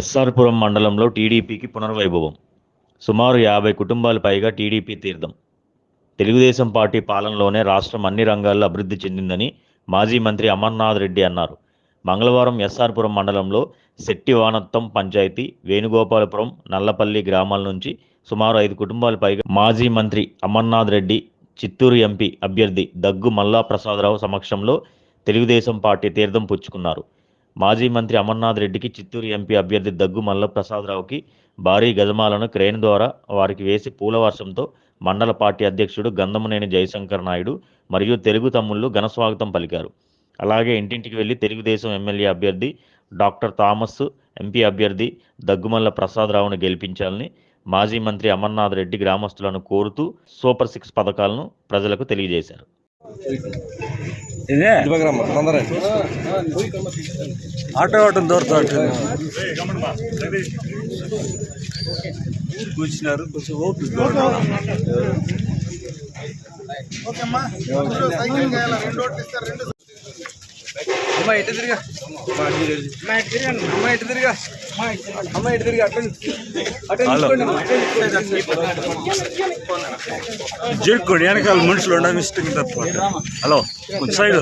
ఎస్ఆర్పురం మండలంలో టీడీపీకి పునర్వైభవం. సుమారు యాభై కుటుంబాలు పైగా టీడీపీ తీర్థం. తెలుగుదేశం పార్టీ పాలనలోనే రాష్ట్రం అన్ని రంగాల్లో అభివృద్ధి చెందిందని మాజీ మంత్రి అమర్నాథ్ రెడ్డి అన్నారు. మంగళవారం ఎస్ఆర్పురం మండలంలో శెట్టి వానత్తం పంచాయతీ వేణుగోపాలపురం నల్లపల్లి గ్రామాల నుంచి సుమారు ఐదు కుటుంబాలు పైగా మాజీ మంత్రి అమర్నాథ్ రెడ్డి చిత్తూరు ఎంపీ అభ్యర్థి దగ్గు మల్లా ప్రసాదరావు సమక్షంలో తెలుగుదేశం పార్టీ తీర్థం పుచ్చుకున్నారు. మాజీ మంత్రి అమర్నాథ్ రెడ్డికి చిత్తూరు ఎంపీ అభ్యర్థి దగ్గు మల్ల ప్రసాదరావుకి భారీ గజమాలను క్రేన్ ద్వారా వారికి వేసి పూల వర్షంతో మండల పార్టీ అధ్యక్షుడు గంధమునేని జయశంకర్ నాయుడు మరియు తెలుగు తమ్ముళ్ళు ఘనస్వాగతం పలికారు. అలాగే ఇంటింటికి వెళ్ళి తెలుగుదేశం ఎమ్మెల్యే అభ్యర్థి డాక్టర్ థామస్ ఎంపీ అభ్యర్థి దగ్గుమల్ల ప్రసాదరావును గెలిపించాలని మాజీ మంత్రి అమర్నాథ్ రెడ్డి గ్రామస్తులను కోరుతూ సూపర్ సిక్స్ పథకాలను ప్రజలకు తెలియజేశారు. ఇదే? ఇవ్వగరమ్మ తొందర ఆటో ఆటో దూరతో కూర్చున్నారు కొంచెం ఓపిక అమ్మ. ఇటు తిరిగా? ಜಿಡ್ಕೊಡಿ ಮನುಷ್ಯ ಮನುಷ್ಯಲು ಮಿಸ್ಟಿಂಗ್ ಹಲೋ ಒಂದು ಸೈಡ್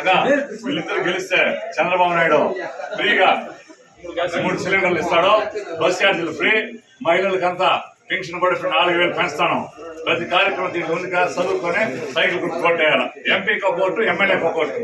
అగా వీళ్ళిద్దరు గెలిస్తే చంద్రబాబు నాయుడు ఫ్రీగా మూడు సిలిండర్లు ఇస్తాడు. బస్ ఛార్జీలు ఫ్రీ. మహిళలకంతా పెన్షన్ పడి నాలుగు వేలు పెంచుతాను. ప్రతి కార్యక్రమం ఉంది కదా చదువుకొని సైకిల్ గుర్తు కొట్టేయాలి. ఎంపీకి ఒక ఓటు ఎమ్మెల్యేకి ఒక ఓటు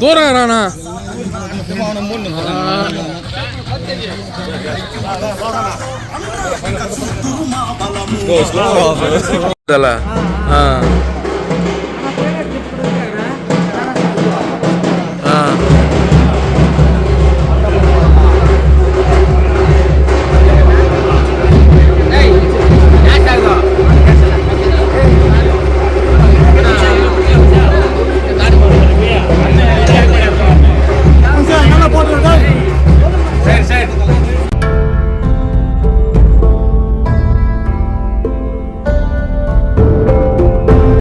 దూరం రానా అలా